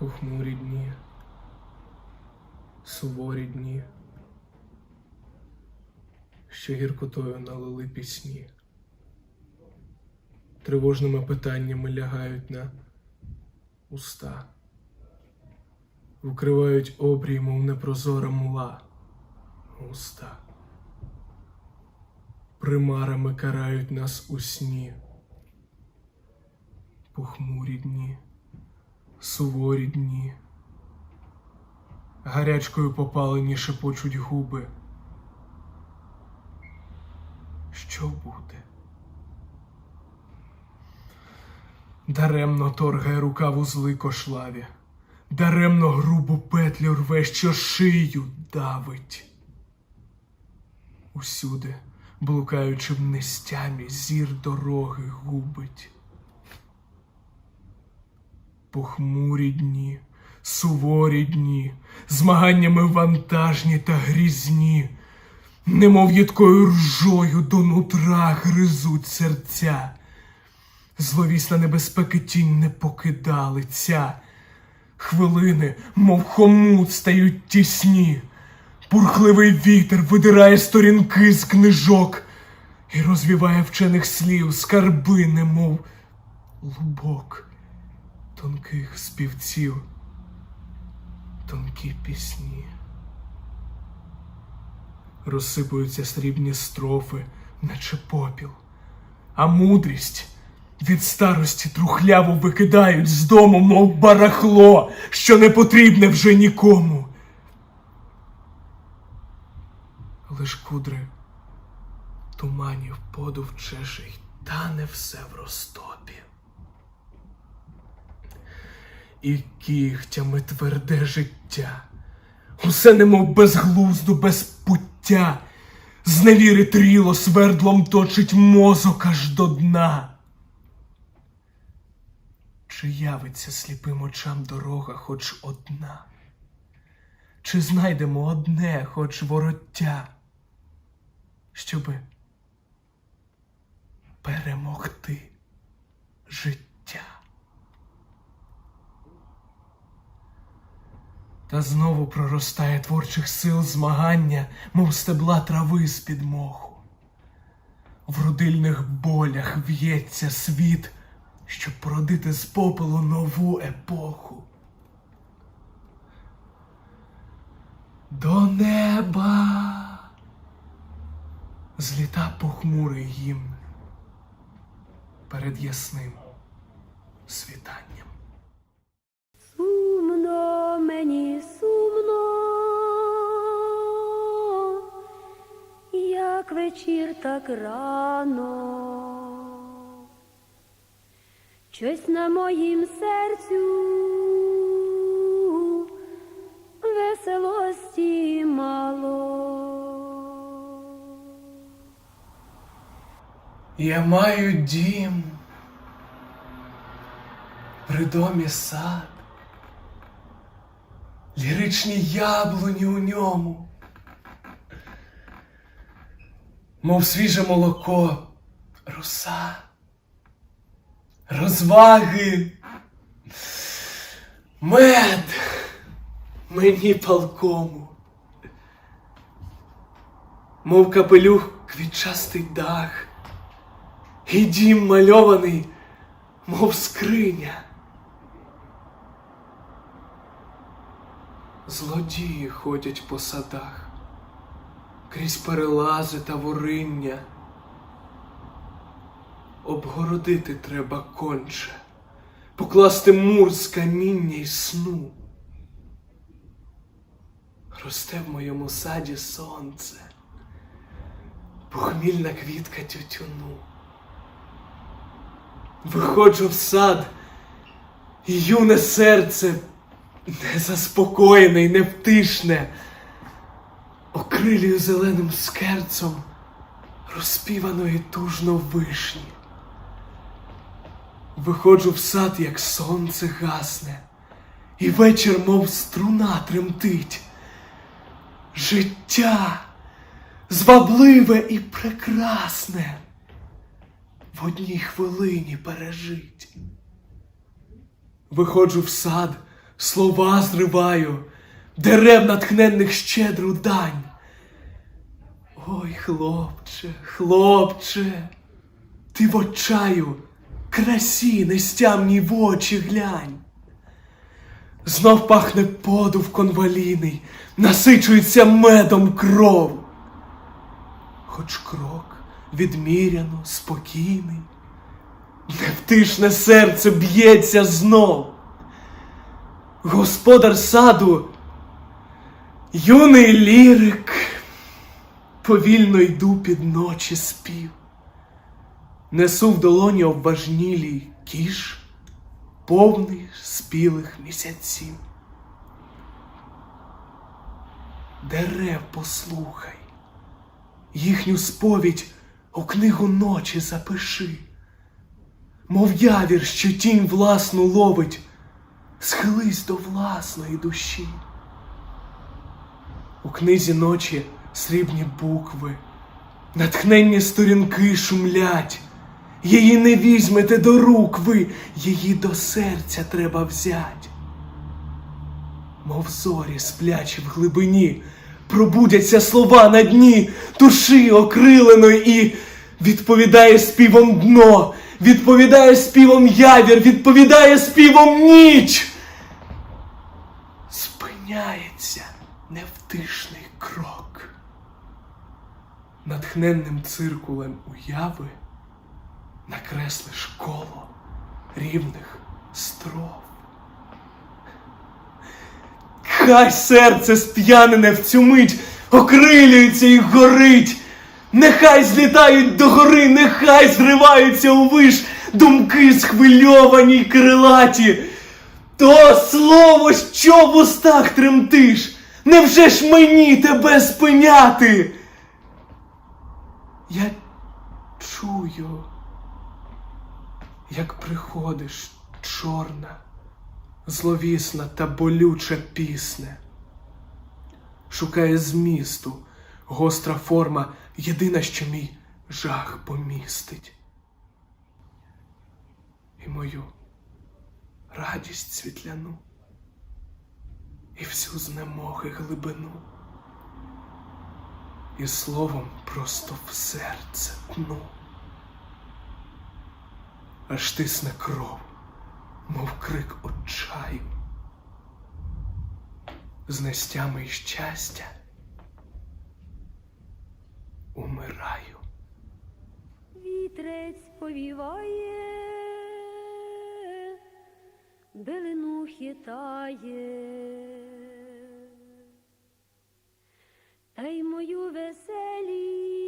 Похмурі дні, суворі дні, що гіркотою налили пісні, тривожними питаннями лягають на уста, вкривають обрій, мов непрозора мла уста. Примарами карають нас у сні, похмурі дні суворі дні. Гарячкою попалені шепочуть губи. Що буде? Даремно торгає рука вузли кошлаві, даремно грубу петлю рве, що шию давить. Усюди, блукаючи в нестямі, зір дороги губить похмурі дні, суворі дні, змаганнями вантажні та грізні, немов їдкою ржою до нутра гризуть серця. Зловісна небезпеки тінь не покидали ця. Хвилини, мов хомут, стають тісні. Бурхливий вітер видирає сторінки з книжок і розвіває вчених слів скарби, немов лубок тонких співців, тонкі пісні. Розсипуються срібні строфи, наче попіл, а мудрість від старості трухляву викидають з дому, мов барахло, що не потрібне вже нікому. Лиш кудри туманів подув чеший, тане все в розтопі і кігтями тверде життя. Усе немов безглузду, без пуття, з невіри тріло свердлом точить мозок аж до дна. Чи явиться сліпим очам дорога хоч одна? Чи знайдемо одне, хоч вороття, щоби перемогти життя? Та знову проростає творчих сил змагання, мов стебла трави з-під моху. В родильних болях в'ється світ, щоб породити з попелу нову епоху. До неба зліта похмурий гімн перед ясним світанням. Так рано, щось на моїм серцю веселості мало. Я маю дім, при домі сад, ліричні яблуні у ньому, мов свіже молоко, роса, розваги, мед мені палкому, мов капелюх квітчастий дах. І дім мальований, мов скриня. Злодії ходять по садах, крізь перелази та вориння. Обгородити треба конче, покласти мур з каміння й сну. Росте в моєму саді сонце, похмільна квітка тютюну. Виходжу в сад, і юне серце незаспокоєне й невтишне, окрилюю зеленим скерцом розпіваної тужно вишні. Виходжу в сад, як сонце гасне, і вечір, мов струна, тремтить. Життя звабливе і прекрасне в одній хвилині пережить. Виходжу в сад, слова зриваю, дерев натхненних щедру дань. Ой, хлопче, хлопче, ти в очаю, красі нестямній в очі глянь. Знов пахне подув конвалійний, насичується медом кров. Хоч крок відміряно, спокійний, невтишне серце б'ється знов. Господар саду, юний лірик, повільно йду під ночі спів. Несу в долоні обважнілій кіш, повний спілих місяців. Дерев послухай, їхню сповідь у книгу ночі запиши, мов явір, що тінь власну ловить, схились до власної душі. У книзі ночі срібні букви, натхненні сторінки шумлять. Її не візьмете до рук ви, її до серця треба взять. Мов зорі сплячі в глибині, пробудяться слова на дні душі окриленої і відповідає співом дно, відповідає співом явір, відповідає співом ніч. Спиняється невтишний крок. Натхненним циркулем уяви накреслиш коло рівних строф. Хай серце сп'янене в цю мить окрилюється і горить. Нехай злітають до гори, нехай зриваються у виш думки схвильовані й крилаті. То слово, що в устах тремтиш, невже ж мені тебе спиняти? Я чую, як приходиш чорна, зловісна та болюча пісня. Шукає змісту, гостра форма, єдина, що мій жах помістить. І мою радість світляну, і всю знемоги глибину, і словом просто в серце тну аж тисне кров, мов крик отчаю. З нестями й щастя умираю. Вітрець повіває, билину хитає, Ай мою веселі.